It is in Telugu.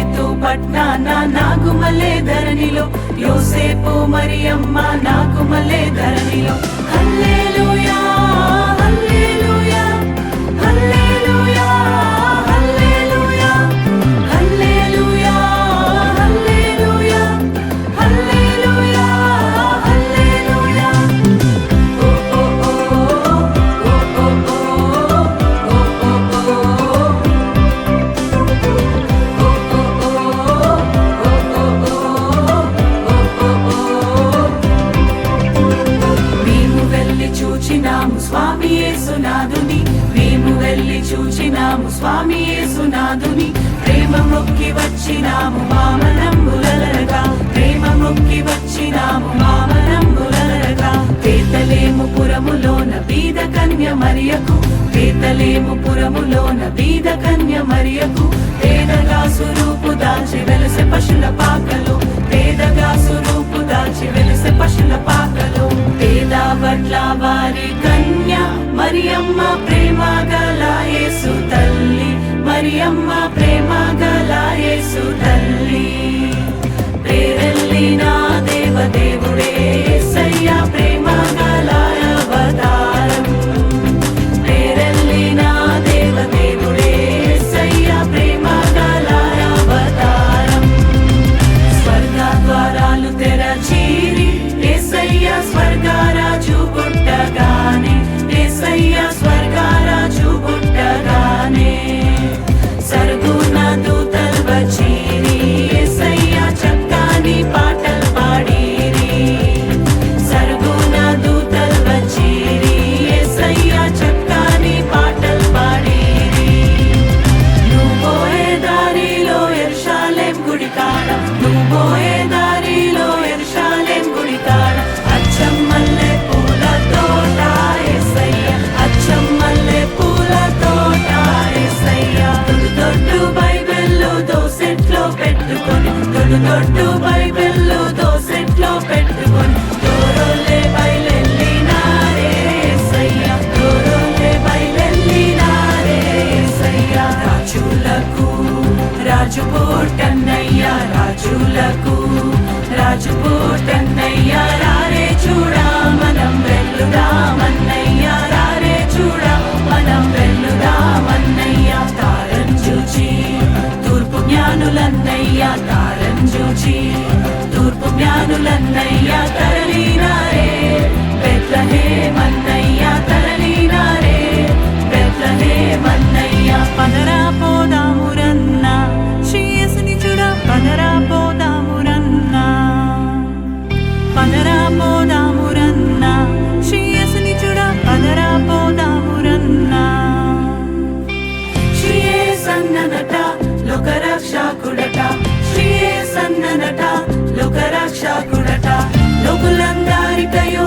నజరేతు పట్నాన నాగుమలే ధరణిలో యోసేపు మరియమ్మ నాగుమలే ధరణిలో. హల్లే చూచినాము స్వామి యేసునాథుని ప్రేమ మొక్కి వచ్చినాము. మామనంబులరగా ప్రేమ మొక్కి వచ్చినాము. మామనంబులరగా పేతలేము పురములోన బీద కన్య మరియకు పేతలేము పురములోన బీద కన్య మరియకు పేదగా స్వరూపు దాచి వెలసె మరియమ్మ ప్రేమ గల యేసు తల్లి. మరియమ్మ ప్రేమ గల యేసు తల్లి. ప్రేరెల్లిన రాజు పోటన్నయ్య రాజులకు. రాజు పోటన్నయ్య రారే చూడా మనం వెల్లుదామన్నయ్య రారే చూడా మనం వెల్లుదామన్నయ్య తారం చూచి తూర్పు జ్ఞానులన్నయ్య తారం చూచి తూర్పు జ్ఞానులన్నయ్య. లోకరక్షకుడట శ్రీయే సన్ననట లోకరక్షకుడట లోకులందరికయో